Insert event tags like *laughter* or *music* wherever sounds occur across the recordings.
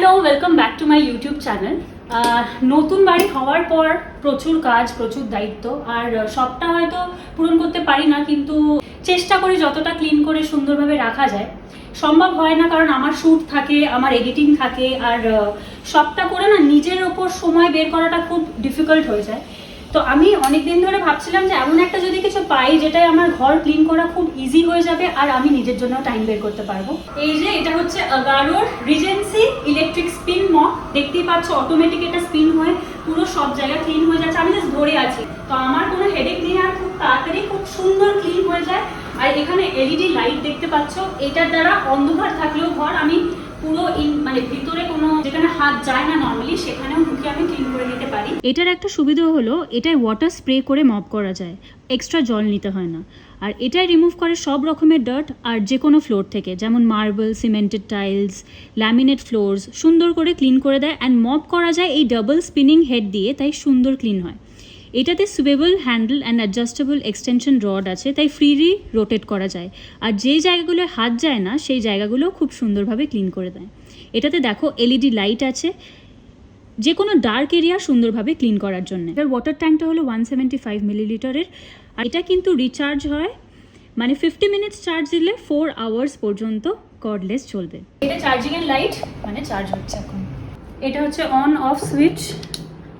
Hello welcome back to my YouTube channel নতুন বাড়ি হওয়ার পর প্রচুর কাজ, প্রচুর দায়িত্ব, আর সবটা হয়তো পূরণ করতে পারি না, কিন্তু চেষ্টা করি যতটা ক্লিন করে সুন্দরভাবে রাখা যায়। সম্ভব হয় না, কারণ আমার শ্যুট থাকে, আমার এডিটিং থাকে, আর সবটা করে না নিজের ওপর সময় বের করাটা খুব ডিফিকাল্ট হয়ে যায়। তো আমি অনেক দিন ধরে ভাবছিলাম যে এমন একটা যদি কিছু পাই যেটাই আমার ঘর ক্লিন করা খুব ইজি হয়ে যাবে আর আমি নিজের জন্য টাইম বের করতে পারব। এই যে এটা হচ্ছে আগারোর রিজেন্সি ইলেকট্রিক স্পিন মপ দেখতেই পাচ্ছ অটোমেটিক এটা স্পিন হয়ে, পুরো সব জায়গা ক্লিন হয়ে যাচ্ছে। আমি জাস্ট ধরে আছি। তো আমার কোনো হেডেক নেই আর খুব তাড়াতাড়ি খুব সুন্দর ক্লিন হয়ে যায়। আর এখানে এলইডি লাইট দেখতে পাচ্ছ, এটার দ্বারা অন্ধকার থাকলেও ঘর আমি পুরো মানে ভিতরে কোনো যেখানে হাত যায় না নর্মালি সেখানেও আমি ক্লিন করে নিতে পারি। এটার একটা সুবিধা হলো, এটায় ওয়াটার স্প্রে করে মপ করা যায়। এক্সট্রা জল নিতে হয় না। আর এটাই রিমুভ করে সব রকমের ডার্ট আর যে কোনো ফ্লোর থেকে, যেমন marble cemented tiles laminate floors সুন্দর করে ক্লিন করে দেয়। অ্যান্ড মপ করা যায় এই ডাবল স্পিনিং হেড দিয়ে, তাই সুন্দর ক্লিন হয়। এটাতে swivel handle and adjustable extension rod আছে, তাই ফ্রিলি রোটেট করা যায়। আর যেই জায়গাগুলো হাত যায় না, সেই জায়গাগুলো খুব সুন্দরভাবে ক্লিন করে দেয়। এটাতে দেখো এলইডি লাইট আছে। যে কোনো ডার্ক এরিয়া সুন্দরভাবে ক্লিন করার জন্য। এর ওয়াটার ট্যাঙ্কটা হলো ওয়ান সেভেন্টি ফাইভ মিলিলিটারের আর এটা কিন্তু রিচার্জ হয় মানে ফিফটি মিনিটস চার্জ দিলে ফোর আওয়ার্স পর্যন্ত কর্ডলেস চলবে। এটা চার্জিং এর লাইট মানে চার্জ হচ্ছে এখন। এটা হচ্ছে অন অফ সুইচ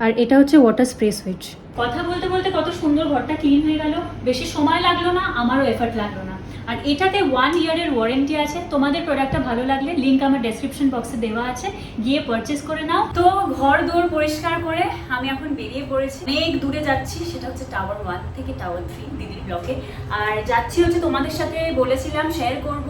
আর এটা হচ্ছে ওয়াটার স্প্রে সুইচ কথা বলতে বলতে কত সুন্দর ঘরটা ক্লিন হয়ে গেল। বেশি সময় লাগল না, আমারও এফর্ট লাগল না। আর এটাতে ওয়ান ইয়ারের ওয়ারেন্টি আছে। তোমাদের প্রোডাক্টটা ভালো লাগলে লিঙ্ক আমার ডেসক্রিপশন বক্সে দেওয়া আছে। গিয়ে পারচেস করে নাও। তো ঘর দৌড় পরিষ্কার করে আমি এখন বেরিয়ে পড়েছি। অনেক দূরে যাচ্ছি, সেটা হচ্ছে টাওয়ার ওয়ান থেকে টাওয়ার থ্রি দিদির ব্লকে আর যাচ্ছি হচ্ছে তোমাদের সাথে বলেছিলাম শেয়ার করব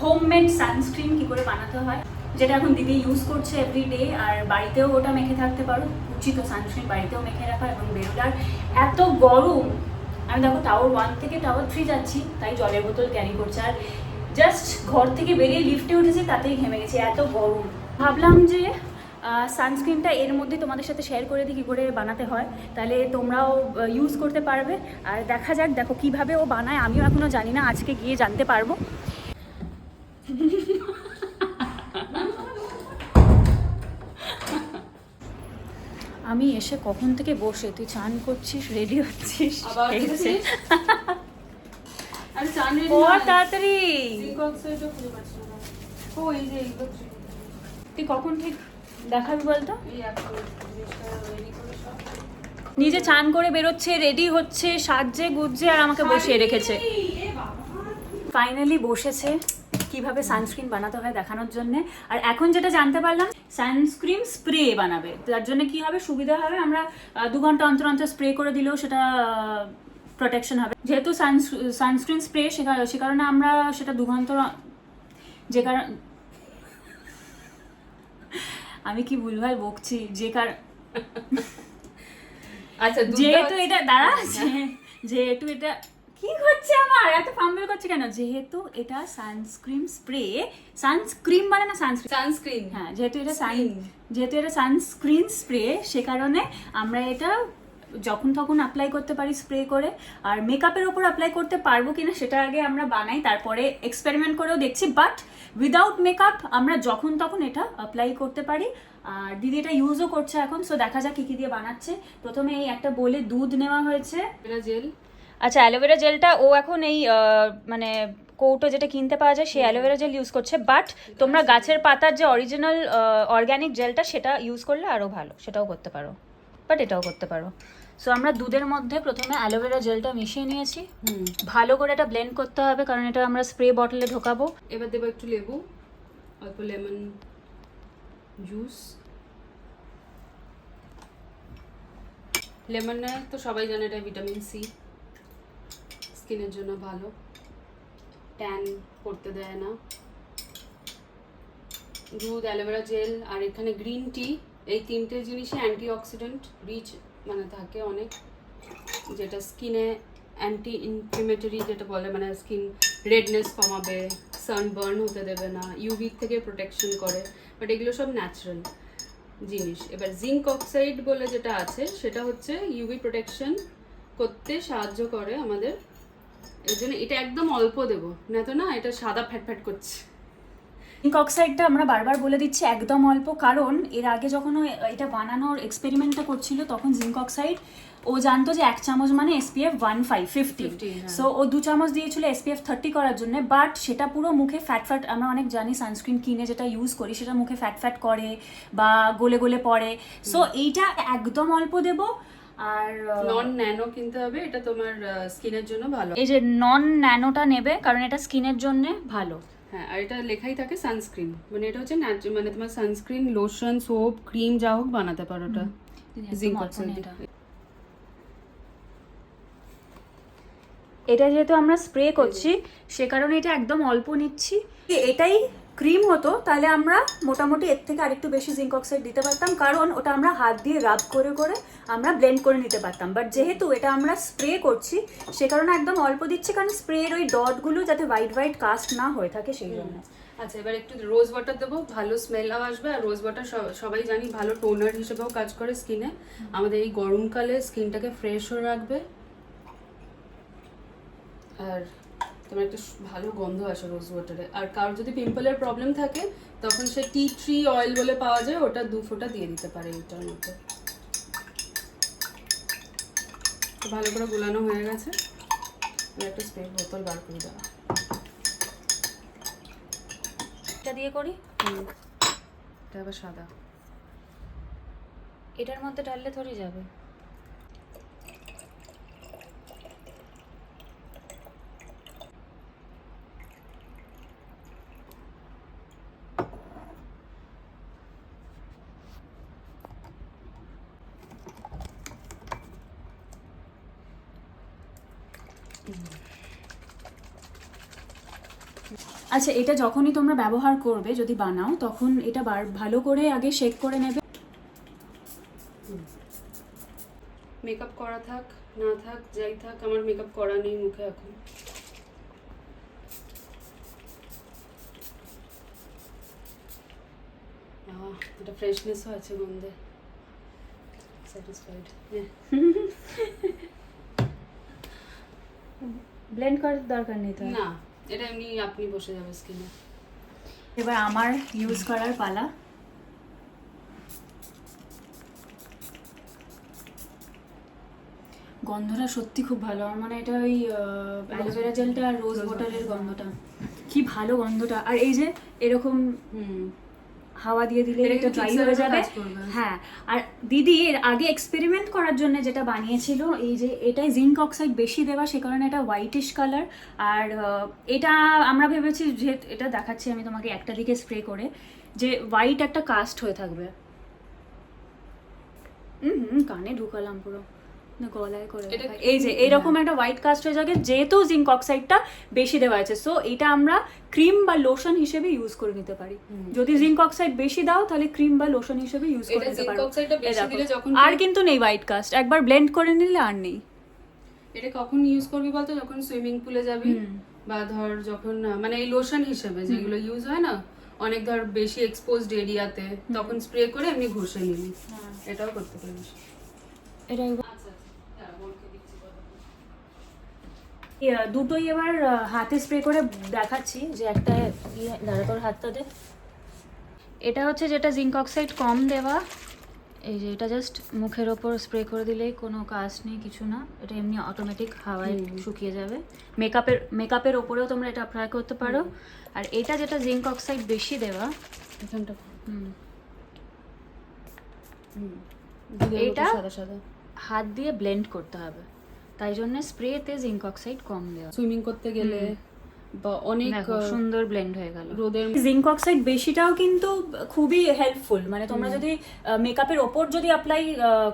হোমমেড সানস্ক্রিন কি করে বানাতে হয়, যেটা এখন দিদি ইউজ করছে এভরি ডে আর বাড়িতেও ওটা মেখে থাকতে পারো। উচিত সানস্ক্রিন বাড়িতেও মেখে রাখা এবং বেরোলে আর এত গরম, আমি দেখো টাওয়ার ওয়ান থেকে টাওয়ার থ্রি যাচ্ছি, তাই জলের বোতল ক্যারি করছে। আর জাস্ট ঘর থেকে বেরিয়ে লিফটে উঠেছি, তাতেই ঘেমে গেছে, এত গরম। ভাবলাম যে সানস্ক্রিনটা এর মধ্যে তোমাদের সাথে শেয়ার করে দিই, কী করে বানাতে হয়। তাহলে তোমরাও ইউজ করতে পারবে। আর দেখা যাক, দেখো কীভাবে ও বানায়, আমিও এখনও জানি না, আজকে গিয়ে জানতে পারব। আমি এসে কখন থেকে বসে? তুই চান করছিস রেডি হচ্ছিস? তাড়াতাড়ি। তুই কখন ঠিক দেখাবি বলতো। নিজে চান করে বেরোচ্ছে রেডি হচ্ছে সাজছে গুজছে আর আমাকে বসিয়ে রেখেছে। ফাইনালি বসেছে। কীভাবে সানস্ক্রিন বানাতে হয় দেখানোর জন্য। আর এখন যেটা জানতে পারলাম সানস্ক্রিন স্প্রে বানাবে। তার জন্য কি হবে? সুবিধা হবে? আমরা দু ঘণ্টা অন্তর অন্তর স্প্রে করে দিলেও সেটা প্রোটেকশন হবে। যেহেতু সানস্ক্রিন স্প্রে সে কারণে আমরা সেটা দু ঘণ্টা যে কারণ আমি কি ভুলভাল বকছি? যে কারণ আচ্ছা যেহেতু এটা দাঁড়া যেহেতু এটা কি হচ্ছে আমার? এত ফাম্বল করছে কেন? যেহেতু এটা সানস্ক্রিন স্প্রে সানস্ক্রিন মানে না সানস্ক্রিন সানস্ক্রিন হ্যাঁ যেহেতু এটা সান Screen. যেহেতু এটা সানস্ক্রিন স্প্রে সে কারণে আমরা এটা যখন তখন অ্যাপ্লাই করতে পারি স্প্রে করে। আর মেকআপের ওপর অ্যাপ্লাই করতে পারব কিনা সেটা আগে আমরা বানাই তারপরে এক্সপেরিমেন্ট করেও দেখছি। বাট উইদাউট মেকআপ আমরা যখন তখন এটা অ্যাপ্লাই করতে পারি। আর দিদি এটা ইউজও করছে এখন সো দেখা যাক কী কী দিয়ে বানাচ্ছে। প্রথমে এই একটা বলে দুধ নেওয়া হয়েছে। জেল আচ্ছা অ্যালোভেরা জেলটা ও এখন এই মানে কৌটো যেটা কিনতে পাওয়া যায় সেই অ্যালোভেরা জেল ইউজ করছে। বাট তোমরা গাছের পাতার যে অরিজিনাল অর্গ্যানিক জেলটা সেটা ইউজ করলে আরও ভালো। সেটাও করতে পারো। বাট এটাও করতে পারো। সো আমরা দুধের মধ্যে প্রথমে অ্যালোভেরা জেলটা মিশিয়ে নিয়েছি। হুম। ভালো করে এটা ব্লেন্ড করতে হবে কারণ এটা আমরা স্প্রে বটলে ঢোকাবো। এবার দেবো একটু লেবু অল্প লেমন জুস লেমনে তো সবাই জানে এটা ভিটামিন সি স্কিনের জন্য ভালো। ট্যান করতে দেয় না। দুধ, অ্যালোভেরা জেল, আর এখানে গ্রিন টি, এই তিনটে জিনিসে অ্যান্টি অক্সিডেন্ট রিচ মানে থাকে অনেক। যেটা স্কিনে অ্যান্টি ইনফ্লেমেটরি যেটা বলে মানে স্কিন রেডনেস কমাবে সানবার্ন হতে দেবে না ইউভি থেকে প্রোটেকশন করে। বাট এগুলো সব ন্যাচারাল জিনিস। এবার জিঙ্ক অক্সাইড বলে যেটা আছে, সেটা হচ্ছে ইউভি প্রোটেকশন করতে সাহায্য করে আমাদের এর জন্য এটা একদম অল্প দেবো। না তো না এটা সাদা ফ্যাট ফ্যাট করছে। জিঙ্ক অক্সাইডটা আমরা বারবার বলে দিচ্ছি একদম অল্প কারণ এর আগে যখন এটা বানানোর এক্সপেরিমেন্টটা করছিল তখন জিঙ্ক অক্সাইড ও জানতো যে এক চামচ মানে SPF one five fifty 50। So ও দু চামচ দিয়েছিল এসপিএফ থার্টি করার জন্য বাট সেটা পুরো মুখে ফ্যাট ফ্যাট আমরা অনেক জানি সানস্ক্রিন কিনে যেটা ইউজ করি সেটা মুখে ফ্যাট ফ্যাট করে বা গলে গলে পড়ে। সো এইটা একদম অল্প দেব আর নন ন্যানো কিনতে হবে এটা তোমার স্কিনের জন্য ভালো। এই যে নন ন্যানোটা নেবে কারণ এটা স্কিনের জন্য ভালো। হ্যাঁ আর এটা লেখাই থাকে সানস্ক্রিন মানে এটা হচ্ছে মানে তোমার সানস্ক্রিন লোশন সোপ ক্রিম যা হোক বানাতে পারো ওটা জিঙ্ক। এটা যেহেতু আমরা স্প্রে করছি সে কারণে এটা একদম অল্প নিচ্ছি। এটাই ক্রিম হতো তাহলে আমরা মোটামুটি এর থেকে আরেকটু বেশি জিঙ্ক অক্সাইড দিতে পারতাম কারণ ওটা আমরা হাত দিয়ে রাব করে করে আমরা ব্লেন্ড করে নিতে পারতাম। বাট যেহেতু এটা আমরা স্প্রে করছি সে কারণে একদম অল্প দিচ্ছি কারণ স্প্রের ওই ডটগুলো যাতে হোয়াইট হোয়াইট কাস্ট না হয়ে থাকে সেই জন্য। আচ্ছা এবার একটু রোজ ওয়াটার দেবো। ভালো স্মেলও আসবে আর রোজ ওয়াটার সবাই জানি ভালো টোনার হিসেবেও কাজ করে স্কিনে আমাদের এই গরমকালে স্কিনটাকে ফ্রেশও রাখবে। আর তোমার একটা ভালো গন্ধ আসে রোজ ওয়াটারে আর কারোর যদি পিম্পলের প্রবলেম থাকে তখন সে টি ট্রি অয়েল বলে পাওয়া যায় ওটা দু ফোঁটা দিয়ে দিতে পারে এইটার মধ্যে। ভালো করে গুলানো হয়ে গেছে। একটা স্প্রে বোতল বার করে দেওয়া এটা দিয়ে করি। এটা আবার সাদা। এটার মধ্যে ঢাললে থরি যাবে। আচ্ছা এটা যখনই তোমরা ব্যবহার করবে যদি বানাও তখন এটা বার- ভালো করে আগে শেক করে নেবে। মেকআপ করা থাক না থাক যাই থাক আমার মেকআপ করা নেই মুখে এখন। একটা ফ্রেশনেসও আছে গন্ধে। স্যাটিসফাইড ব্লেন্ড *laughs* করার দরকার নেই তো না। এটা এমনি আপনি বসে যাবে স্কিনে এবার আমার ইউজ করার পালা। গন্ধটা সত্যি খুব ভালো। আমার মানে এটা ওই অ্যালোভেরা জেলটা আর রোজ ওয়াটারের গন্ধটা। কি ভালো গন্ধটা। আর এই যে এরকম হুম হাওয়া দিয়ে দিলে এটা ড্রাই হয়ে যাবে। হ্যাঁ আর দিদি এর আগে এক্সপেরিমেন্ট করার জন্য যেটা বানিয়েছিল এই যে এটাই জিঙ্ক অক্সাইড বেশি দেওয়া সে কারণে এটা হোয়াইটিশ কালার আর এটা আমরা ভেবেছি যে এটা দেখাচ্ছি আমি তোমাকে একটা দিকে স্প্রে করে যে হোয়াইট একটা কাস্ট হয়ে থাকবে। হুম হুম কানে ঢুকালাম পুরো। গলায় করে এই যে এইরকম একটা হোয়াইট কাস্ট হয়ে যাবে যেহেতু জিঙ্ক অক্সাইডটা বেশি দেওয়া আছে সো এটা আমরা ক্রিম বা লোশন হিসেবে ইউজ করে নিতে পারি। যদি জিঙ্ক অক্সাইড বেশি দাও তাহলে ক্রিম বা লোশন হিসেবে ইউজ করে নিতে পারো। আর কিন্তু নেই হোয়াইট কাস্ট একবার ব্লেন্ড করে নিলে আর নেই। এটা কখন ইউজ করবি বলতো? যখন সুইমিং পুলে যাবি বা ধর যখন মানে এই লোশন হিসেবে যেগুলো ইউজ হয় না অনেক ধর বেশি এক্সপোজড এরিয়াতে তখন স্প্রে করে এমনি ঘষে নিবি। এটাও করতে পারিস। এটাই আচ্ছা আচ্ছা বলকে দিচ্ছি কথা। এ, দুটোই এবার হাতে স্প্রে করে দেখাচ্ছি যে একটা ইয়ে দাঁড়া তোর হাতটা দে। এটা হচ্ছে যেটা জিঙ্ক অক্সাইড কম দেওয়া। এই যে এটা জাস্ট মুখের ওপর স্প্রে করে দিলেই কোনো কাজ নেই কিছু না। এটা এমনি অটোমেটিক হাওয়ায় শুকিয়ে যাবে। মেকআপের মেকআপের ওপরেও তোমরা এটা অ্যাপ্লাই করতে পারো। আর এটা যেটা জিঙ্ক অক্সাইড বেশি দেওয়া এখানটা। হুম, এটা? হাত দিয়ে ব্লেন্ড করতে হবে। তাই জন্য স্প্রেতে জিঙ্ক অক্সাইড কম দেওয়া। সুইমিং করতে গেলে বা অনেক সুন্দর ব্লেন্ড হয়ে গেল। রোদের জিঙ্ক অক্সাইড বেশিটাও কিন্তু খুবই হেল্পফুল মানে তোমরা যদি মেকআপের ওপর যদি অ্যাপ্লাই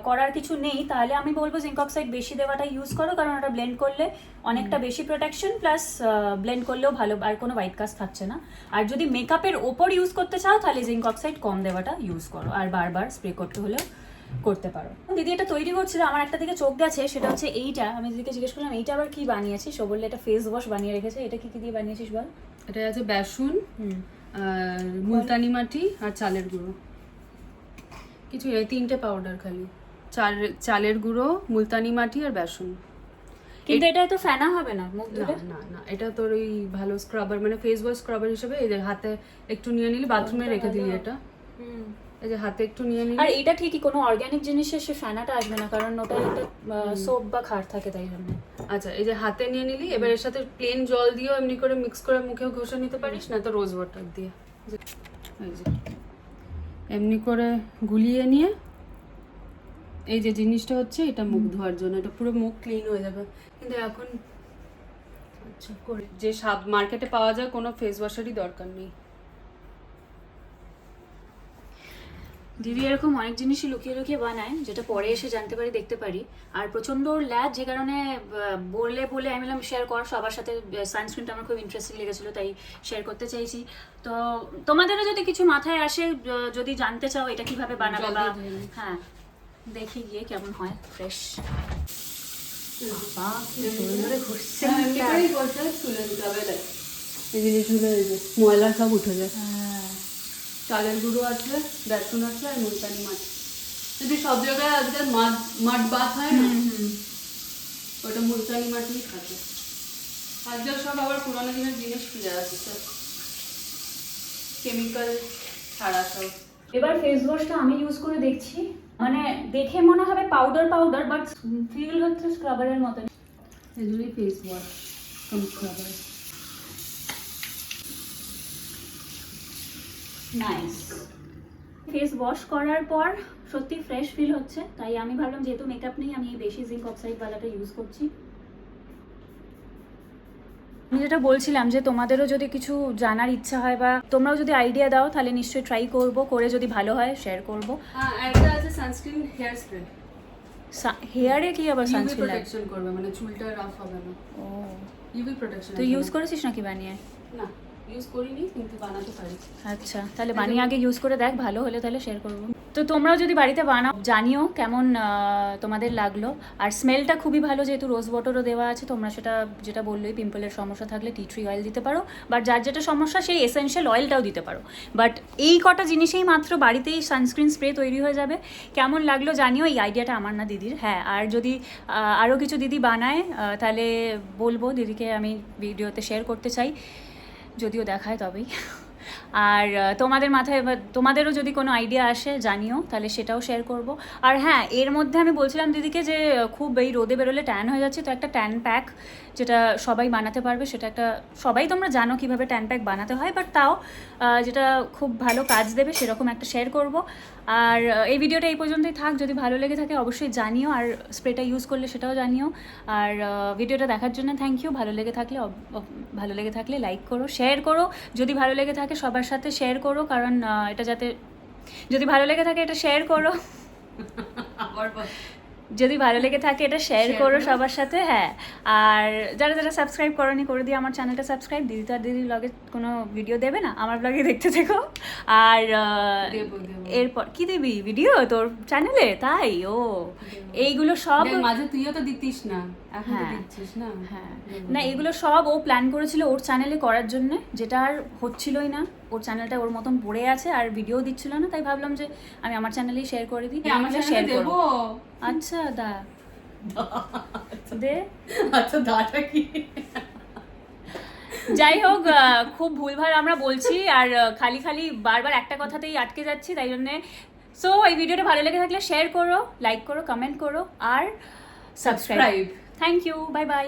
করার কিছু নেই তাহলে আমি বলব জিঙ্ক অক্সাইড বেশি দেওয়াটা ইউজ করো কারণ ওটা ব্লেন্ড করলে অনেকটা বেশি প্রোটেকশন প্লাস ব্লেন্ড করলেও ভালো আর কোনো হোয়াইট কাস্ট থাকছে না। আর যদি মেকআপের ওপর ইউজ করতে চাও তাহলে জিঙ্ক অক্সাইড কম দেওয়াটা ইউজ করো। আর বারবার স্প্রে করতে হলেও করতে পারো। দিদি এটা তৈরি করছিল আমার একটা দিকে চোখ গেছে সেটা হচ্ছে এইটা। আমি দিদিকে জিজ্ঞেস করলাম এইটা আবার কি বানিয়েছিস? ও বললে এটা ফেস ওয়াশ বানিয়ে রেখেছে। এটা কি কি দিয়ে বানিয়েছিস বল? এটা আছে বেসন আর মুলতানি মাটি আর চালের গুঁড়ো। কিছু এই তিনটে পাউডার খালি। চাল চালের গুঁড়ো মুলতানি মাটি আর বেসন। কিন্তু এটা তো ফেনা হবে না মুখ না ধুলে? না না। এটা তোর ওই ভালো স্ক্রাবার মানে ফেস ওয়াশ স্ক্রাবার হিসেবে যে হাতে একটু নিয়ে নিলি বাথরুমে রেখে দিলি এটা। এই যে হাতে একটু নিয়ে নিলি আর এটা ঠিকই কোনো অর্গানিক জিনিসের সে ফেনাটা আসবে না কারণ ওটা একটা সোপ বা খার থাকে তাই জন্য। আচ্ছা এই যে হাতে নিয়ে নিলি এবার এর সাথে প্লেন জল দিয়েও এমনি করে মিক্স করে মুখেও ঘষে নিতে পারিস না তো রোজ ওয়াটার দিয়ে? এমনি করে গুলিয়ে নিয়ে এই যে জিনিসটা হচ্ছে এটা মুখ ধোয়ার জন্য এটা পুরো মুখ ক্লিন হয়ে যাবে। কিন্তু এখন আচ্ছা করে যে সাব মার্কেটে পাওয়া যায় কোনো ফেস ওয়াশেরই দরকার নেই। দিদি এরকম অনেক জিনিসই লুকিয়ে লুকিয়ে বানায় যেটা পরে এসে জানতে পারি দেখতে পারি। আর প্রচণ্ড ল্যাজ যে কারণে বলে বলে আমি বললাম শেয়ার কর সবার সাথে সানস্ক্রিনটা আমার খুব ইন্টারেস্টিং লেগেছিলো তাই শেয়ার করতে চাইছি। তো তোমাদেরও যদি কিছু মাথায় আসে যদি জানতে চাও এটা কীভাবে বানাবে বা। হ্যাঁ দেখি গিয়ে কেমন হয় ফ্রেশ জিনিসগুলো ময়লা সব উঠে যায়। চালের গুঁড়ো আছে বেসন আছে আর মুলতানি মাছ। যদি সব জায়গায় আজকাল মাঠ মাঠ বাত হয় না ওটা মুলতানি মাটি থাকে আজকাল সব আবার পুরোনো দিনের জিনিস ফিরে আসছে। কেমিক্যাল ছাড়া সব। এবার ফেস ওয়াশটা আমি ইউজ করে দেখছি। মানে দেখে মনে হবে পাউডার পাউডার বাট ফিল হচ্ছে স্ক্রাবারের মতো এগুলোই ফেস ওয়াশ কম স্ক্রাবার নাইস ফেস ওয়াশ করার পর সত্যি ফ্রেশ ফিল হচ্ছে তাই আমি ভাবলাম যেহেতু মেকআপ নেই আমি বেশি জিঙ্ক অক্সাইড ওয়ালাটা ইউজ করছি। আমি যেটা বলছিলাম যে তোমাদেরও যদি কিছু জানার ইচ্ছা হয় বা তোমরাও যদি আইডিয়া দাও তাহলে নিশ্চয়ই ট্রাই করব করে যদি ভালো হয় শেয়ার করব। হ্যাঁ একটা আছে সানস্ক্রিন হেয়ার স্প্রে হেয়ারে কি আবার সানস্ক্রিন প্রোটেকশন করবে মানে চুলটা রাফ হবে না। ও। ইউভি প্রোটেকশন তুই ইউজ করেছিস নাকি বানিয়ে? না। ইউজ করিনি কিন্তু বানাতে পারি। আচ্ছা তাহলে বানিয়ে আগে ইউজ করে দেখ ভালো হলে তাহলে শেয়ার করব। তো তোমরাও যদি বাড়িতে বানাও জানিও কেমন তোমাদের লাগল। আর স্মেলটা খুবই ভালো যেহেতু রোজ ওয়াটারও দেওয়া আছে তোমরা সেটা যেটা বললোই পিম্পলের সমস্যা থাকলে টি ট্রি অয়েল দিতে পারো। বাট যার যেটা সমস্যা সেই এসেনশিয়াল অয়েলটাও দিতে পারো। বাট এই কটা জিনিসেই মাত্র বাড়িতেই সানস্ক্রিন স্প্রে তৈরি হয়ে যাবে। কেমন লাগল জানিও এই আইডিয়াটা আমার না দিদির। হ্যাঁ আর যদি আরও কিছু দিদি বানায় তাহলে বলব দিদিকে আমি ভিডিওতে শেয়ার করতে চাই। যদিও দেখায় তবেই। আর তোমাদের মাথায় তোমাদেরও যদি কোনো আইডিয়া আসে, জানিও, তাহলে সেটাও শেয়ার করব। আর হ্যাঁ এর মধ্যে আমি বলছিলাম দিদিকে যে, খুব এই রোদে বেরোলে ট্যান হয়ে যাচ্ছে, তো একটা ট্যান প্যাক যেটা সবাই বানাতে পারবে, সেটা একটা, সবাই তোমরা জানো কীভাবে ট্যান প্যাক বানাতে হয় বাট তাও যেটা খুব ভালো কাজ দেবে, সেরকম একটা শেয়ার করব। আর এই ভিডিওটা এই পর্যন্তই থাক, যদি ভালো লেগে থাকে অবশ্যই জানিও, আর স্প্রেটা ইউজ করলে সেটাও জানিও। আর ভিডিওটা দেখার জন্য থ্যাংক ইউ ভালো লেগে থাকলে ভালো লেগে থাকলে লাইক করো শেয়ার করো, যদি ভালো লেগে থাকে সবার সাথে শেয়ার করো, কারণ এটা যাতে, যদি ভালো লেগে থাকে এটা শেয়ার করো *laughs* বল। যদি ভালো লেগে থাকে এটা শেয়ার করো। সবার সাথে হ্যাঁ। আর যারা যারা সাবস্ক্রাইব করনি করে দিয়ে আমার চ্যানেলটা সাবস্ক্রাইব দিদি তো আর দিদি ব্লগে কোনো ভিডিও দেবে না আমার ব্লগে দেখতে থেকো। আর। এরপর কি দিবি? ভিডিও তোর চ্যানেলে তাই? ও এইগুলো সব মাঝে তুইও তো দিতিস না। হ্যাঁ। না। হ্যাঁ। না এগুলো সব ও প্ল্যান করেছিল ওর চ্যানেলে করার জন্য যেটা আর হচ্ছিলই না। ওর চ্যানেলটা ওর মতন পড়ে আছে আর ভিডিও দিচ্ছিল না তাই ভাবলাম যে আমি আমার চ্যানেলেই শেয়ার করে দিই আমার শেয়ার আচ্ছা দা। দে। আচ্ছা দাটা কি? যাই হোক খুব ভুলভাল আমরা বলছি আর খালি খালি বারবার একটা কথাতেই আটকে যাচ্ছি তাই জন্যে। সো এই ভিডিওটা ভালো লেগে থাকলে শেয়ার করো লাইক করো কমেন্ট করো আর subscribe. Thank you bye bye